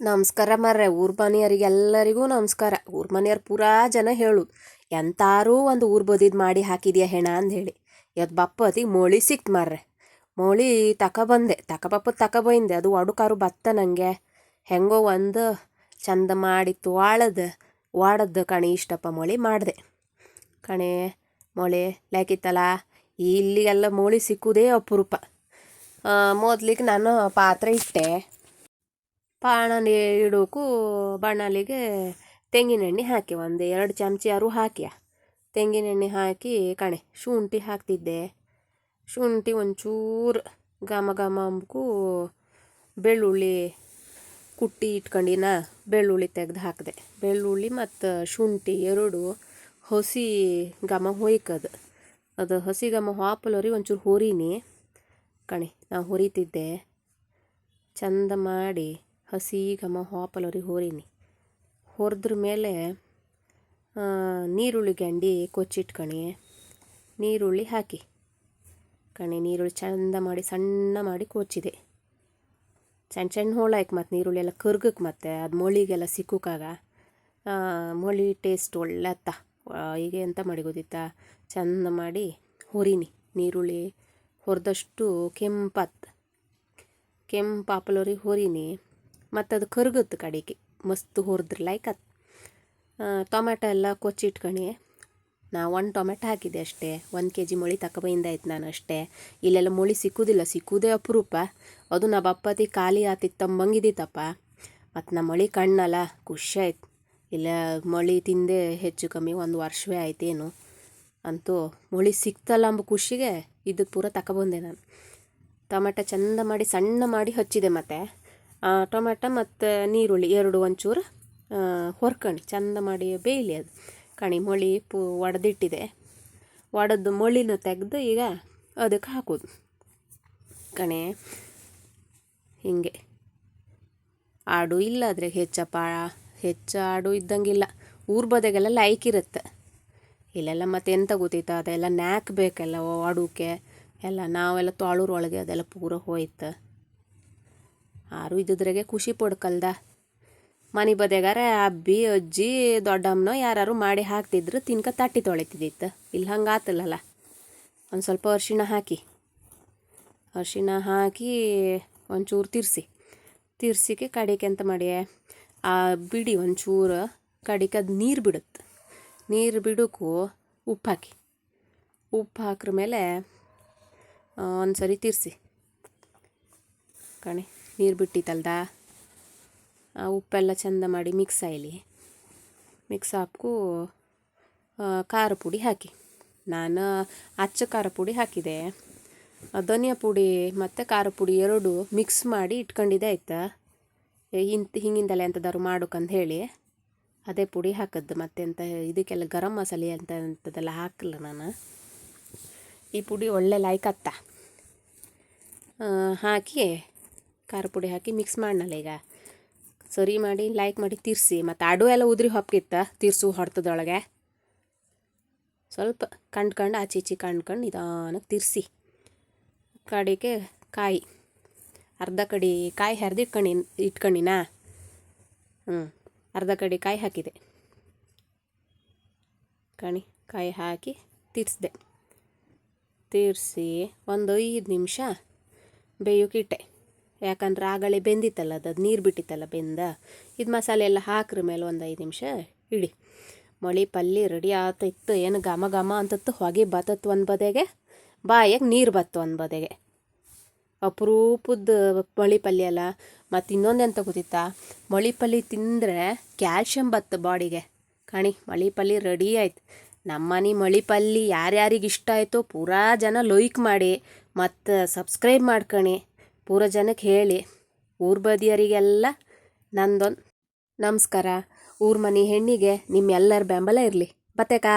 ನಮಸ್ಕಾರ ಮರ್ರೆ, ಊರ್ ಮನೆಯವರಿಗೆಲ್ಲರಿಗೂ ನಮಸ್ಕಾರ. ಊರ್ ಮನೆಯವ್ರು ಪೂರಾ ಜನ ಹೇಳುದು, ಎಂತಾರೂ ಒಂದು ಊರ್ ಬದಿದ್ ಮಾಡಿ ಹಾಕಿದ್ಯಾ ಹೆಣ? ಅಂದೇಳಿ ಇವತ್ತು ಬಪ್ಪತಿ ಮೋಳಿ ಸಿಕ್ತು ಮರ್ರೆ. ಮೋಳಿ ತಕ ಬಂದೆ, ತಕ ಬಪ್ಪದ ತಕ ಬೈಂದೆ. ಅದು ಒಡುಕಾರು ಬತ್ತ ನಂಗೆ. ಹೆಂಗೋ ಒಂದು ಚಂದ ಮಾಡಿ ವಾಳದ ವಾಡದ್ದು ಕಣೆ ಇಷ್ಟಪ್ಪ ಮೋಳಿ ಮಾಡಿದೆ. ಕಣೆ ಮೋಳಿ ಲೇಕಿತ್ತಲ್ಲ ಇಲ್ಲಿಗೆಲ್ಲ ಮೋಳಿ ಸಿಕ್ಕುದೇ ಅಪರೂಪ. ಮೊದ್ಲಿಗೆ ನಾನು ಪಾತ್ರೆ ಇಟ್ಟೆ. ಪಾಣಲಿ ಇಡೋಕು ಬಾಣಲಿಗೆ ತೆಂಗಿನೆಣ್ಣೆ ಹಾಕಿ ಒಂದು ಎರಡು ಚಮಚಿಯಾರು ಹಾಕಿಯ. ತೆಂಗಿನ ಎಣ್ಣೆ ಹಾಕಿ ಕಣೆ ಶುಂಠಿ ಹಾಕ್ತಿದ್ದೆ. ಶುಂಠಿ ಒಂಚೂರು ಘಮ ಘಮ ಅಂಬಕು ಬೆಳ್ಳುಳ್ಳಿ ಕುಟ್ಟಿ ಇಟ್ಕೊಂಡಿನ ಬೆಳ್ಳುಳ್ಳಿ ತೆಗ್ದು ಹಾಕಿದೆ. ಬೆಳ್ಳುಳ್ಳಿ ಮತ್ತು ಶುಂಠಿ ಎರಡು ಹಸಿ ಘಮ ಹೊಯ್ಕದು. ಅದು ಹಸಿ ಘಮ ಹಾಪಲೋರಿ ಒಂಚೂರು ಹೊರೀನಿ. ಕಣೆ ನಾವು ಹೊರಿತಿದ್ದೆ. ಚಂದ ಮಾಡಿ ಹಸಿ ಘಮ ಹಾಪಲವ್ರಿಗೆ ಹೋರಿನಿ. ಹೊರದ್ರ ಮೇಲೆ ನೀರುಳ್ಳಿ ಗಂಡಿ ಕೊಚ್ಚಿಟ್ಕಣಿ ನೀರುಳ್ಳಿ ಹಾಕಿ. ಕಣಿ, ನೀರುಳ್ಳಿ ಚಂದ ಮಾಡಿ, ಸಣ್ಣ ಮಾಡಿ ಕೊಚ್ಚಿದೆ. ಸಣ್ಣ ಸಣ್ಣ ಹೋಳಾಯ್ಕೆ ಮತ್ತು ನೀರುಳ್ಳಿ ಎಲ್ಲ ಕರ್ಗಕ್ಕೆ ಮತ್ತೆ, ಅದು ಮೊಳಿಗೆಲ್ಲ ಸಿಕ್ಕುಕಾಗ ಮೊಳಿ ಟೇಸ್ಟ್ ಒಳ್ಳೆ ಅತ್ತ ಈಗ ಎಂತ ಮಾಡಿ ಗೊತ್ತಿತ್ತಾ? ಚಂದ ಮಾಡಿ ಹುರಿನಿ. ನೀರುಳ್ಳಿ ಹೊರದಷ್ಟು ಕೆಂಪತ್ತು ಕೆಂಪು ಆಪಲವ್ರಿಗೆ ಹುರಿನಿ. ಮತ್ತು ಅದು ಕರ್ಗತ್ತು ಕಡೆಗೆ. ಮಸ್ತ್ ಹುರಿದ್ರೆ ಲೈಕ್ ಅದು. ಟೊಮ್ಯಾಟೊ ಎಲ್ಲ ಕೊಚ್ಚಿ ಇಟ್ಕೊಂಡು ನಾ ಒಂದು ಟೊಮೆಟೊ ಹಾಕಿದೆ ಅಷ್ಟೇ. ಒಂದು ಕೆ ಜಿ ಮೊಳಿ ಆಯ್ತು ನಾನು ಅಷ್ಟೇ. ಇಲ್ಲೆಲ್ಲ ಮೊಳಿ ಸಿಕ್ಕುದಿಲ್ಲ, ಸಿಕ್ಕುದೇ ಅಪರೂಪ. ಅದು ನಾ ಬಪ್ಪತಿ ಖಾಲಿ ಆತಿ ತಮ್ಮಂಗಿದ್ದಿತ್ತಪ್ಪ ಮತ್ತು ನಮ್ಮ ಮೊಳಿ ಕಣ್ಣಲ್ಲ, ಖುಷಿ ಆಯ್ತು. ಇಲ್ಲ, ಮೊಳಿ ತಿಂದೆ ಹೆಚ್ಚು ಕಮ್ಮಿ ಒಂದು ವರ್ಷವೇ ಆಯ್ತೇನು. ಅಂತೂ ಮೊಳಿ ಸಿಕ್ತಲ್ಲ ಅಂಬ ಖುಷಿಗೆ ಇದಕ್ಕೆ ಪೂರ ತಗೊಬಂದೆ ನಾನು. ಟೊಮೆಟೊ ಚಂದ ಮಾಡಿ, ಸಣ್ಣ ಮಾಡಿ ಹಚ್ಚಿದೆ ಮತ್ತು. ಟೊಮೆಟೊ ಮತ್ತು ನೀರುಳ್ಳಿ ಎರಡು ಒಂಚೂರು ಹೊರ್ಕಣಿ, ಚಂದ ಮಾಡಿ ಬೇಯಲಿ ಅದು. ಕಣಿ, ಮೊಳಿ ಪೂ ಒಡೆದಿಟ್ಟಿದೆ. ಒಡೆದು ಮೊಳಿನ ತೆಗೆದು ಈಗ ಅದಕ್ಕೆ ಹಾಕೋದು. ಕಣೆ, ಹಿಂಗೆ. ಆಡು ಇಲ್ಲ ಅದ್ರಾಗ ಹೆಚ್ಚಪ್ಪ ಹೆಚ್ಚು ಆಡು ಇದ್ದಂಗಿಲ್ಲ. ಊರ್ ಬದಾಗೆಲ್ಲ ಲೈಕ್ ಇರುತ್ತೆ. ಇಲ್ಲೆಲ್ಲ ಮತ್ತೆ ಎಂತ ಗೊತ್ತಿತ್ತು ಅದೆಲ್ಲ ನ್ಯಾಕ್ ಬೇಕಲ್ಲ ಆಡೋಕೆ. ಎಲ್ಲ ನಾವೆಲ್ಲ ತೊಳೂರೊಳಗೆ ಅದೆಲ್ಲ ಪೂರ ಹೋಯ್ತು. ಆರು ಇದ್ದಿದ್ರಾಗೆ ಖುಷಿ ಪಡ್ಕಲ್ದ. ಮನೆ ಬದೆಗಾರ ಅಬ್ಬಿ, ಅಜ್ಜಿ, ದೊಡ್ಡಮ್ಮನೋ ಯಾರು ಮಾಡಿ ಹಾಕ್ತಿದ್ರು ತಿನ್ಕ ತಟ್ಟಿ ತೊಳಿತಿದ್ದಿತ್ತು. ಇಲ್ಲಿ ಹಂಗೆ ಆತಲ್ಲಲ್ಲ ಒಂದು ಸ್ವಲ್ಪ ಅರ್ಶಿಣ ಹಾಕಿ. ಅರ್ಶಿಣ ಹಾಕಿ ಒಂಚೂರು ತಿರ್ಸಿ. ತಿರ್ಸಿಕೆ ಕಡಿಕೆ ಅಂತ ಮಾಡಿ ಆ ಬಿಡಿ ಒಂಚೂರು ಕಡಿಕೆ ಅದು ನೀರು ಬಿಡುತ್ತೆ. ನೀರು ಬಿಡೋಕ್ಕೂ ಉಪ್ಪು ಹಾಕಿ. ಉಪ್ಪು ಹಾಕ್ರ ಮೇಲೆ ಒಂದು ಸರಿ ತಿರ್ಸಿ. ಕಣೆ. ನೀರು ಬಿಟ್ಟಿತ್ತಲ್ದ? ಆ, ಉಪ್ಪೆಲ್ಲ ಚಂದ ಮಾಡಿ ಮಿಕ್ಸ್ ಆಯ್ಲಿ. ಮಿಕ್ಸ್ ಹಾಕು ಖಾರ ಪುಡಿ ಹಾಕಿ. ನಾನು ಅಚ್ಚ ಖಾರ ಪುಡಿ ಹಾಕಿದೆ. ಧನಿಯಾ ಪುಡಿ ಮತ್ತು ಖಾರ ಪುಡಿ ಎರಡು ಮಿಕ್ಸ್ ಮಾಡಿ ಇಟ್ಕೊಂಡಿದ್ದೆ ಆಯ್ತಾ? ಇಂತ ಹಿಂಗಿಂದಲೇ ಎಂಥದಾರು ಮಾಡೋಕಂತ ಹೇಳಿ. ಅದೇ ಪುಡಿ ಹಾಕದ್ದು ಮತ್ತೆಂತ ಇದಕ್ಕೆಲ್ಲ ಗರಂ ಮಸಾಲೆ ಅಂತ ಅಂಥದ್ದೆಲ್ಲ ಹಾಕಲ್ಲ ನಾನು. ಈ ಪುಡಿ ಒಳ್ಳೆ ಲಾಯ್ಕತ್ತ ಹಾಕಿ ಖಾರ ಪುಡಿ ಹಾಕಿ ಮಿಕ್ಸ್ ಮಾಡನಲ್ಲ ಈಗ. ಸರಿ ಮಾಡಿ ಲೈಕ್ ಮಾಡಿ, ತಿರ್ಸಿ. ಮತ್ತು ಅಡು ಎಲ್ಲ ಉದ್ರಿ ಹೊಪ್ಕಿತ್ತ, ತಿರ್ಸು ಹೊಡ್ತದೊಳಗೆ ಸ್ವಲ್ಪ ಕಂಡ್ಕೊಂಡು ಆಚೆ ಈಚೆ ಕಂಡ್ಕಂಡು ನಿಧಾನಕ್ಕೆ ತಿರ್ಸಿ. ಕಡೆಗೆ ಕಾಯಿ. ಅರ್ಧ ಕಡೆ ಕಾಯಿ ಹರಿದಿಟ್ಕಣಿ ಇಟ್ಕೊಂಡಿನಾ ಹ್ಞೂ ಅರ್ಧ ಕಡೆ ಕಾಯಿ ಹಾಕಿದೆ. ಕಣಿ, ಕಾಯಿ ಹಾಕಿ ತಿರ್ಸಿದೆ. ತಿರ್ಸಿ ಒಂದು ಐದು ನಿಮಿಷ ಬೇಯೋಕಿಟ್ಟೆ ಯಾಕಂದ್ರೆ ಆಗಳೆ ಬೆಂದಿತ್ತಲ್ಲ, ಅದು ನೀರು ಬಿಟ್ಟಿತ್ತಲ್ಲ ಬೆಂದ. ಇದು ಮಸಾಲೆ ಎಲ್ಲ ಹಾಕ್ರ ಮೇಲೆ ಒಂದು ಐದು ನಿಮಿಷ ಇಡಿ. ಮೊಳಿ ಪಲ್ಲಿ ರೆಡಿ ಆತಿತ್ತು. ಏನು ಘಮ ಘಮ ಅಂತತ್ತು. ಹೊಗೆ ಬತ್ತತ್ತು ಒಂದು ಬದೆಗೆ, ಬಾಯಾಗ ನೀರು ಬತ್ತು ಒಂದು ಬದೆಗೆ. ಅಪರೂಪದ ಮೊಳಿ ಪಲ್ಯ ಅಲ್ಲ. ಮತ್ತು ಇನ್ನೊಂದು ಎಂತ ಗೊತ್ತಿತ್ತಾ? ಮೊಳಿ ಪಲ್ಲಿ ತಿಂದರೆ ಕ್ಯಾಲ್ಶಿಯಂ ಬತ್ತು ಬಾಡಿಗೆ. ಕಣಿ, ಮೊಳಿ ಪಲ್ಲಿ ರೆಡಿ ಆಯ್ತು. ನಮ್ಮನೆ ಮಳಿ ಪಲ್ಲಿ ಯಾರ್ಯಾರಿಗೆ ಇಷ್ಟ ಆಯಿತು ಪೂರಾ ಜನ ಲೈಕ್ ಮಾಡಿ ಮತ್ತು ಸಬ್ಸ್ಕ್ರೈಬ್ ಮಾಡ್ಕಣಿ. ಪೂರ ಜನಕ್ಕೆ ಹೇಳಿ ಊರ್ ಬದಿಯರಿಗೆಲ್ಲ ನಂದೊಂದು ನಮಸ್ಕಾರ. ಊರ್ ಮನೆ ಹೆಣ್ಣಿಗೆ ನಿಮ್ಮೆಲ್ಲರ ಬೆಂಬಲ ಇರಲಿ. ಬತ್ತೇಕಾ?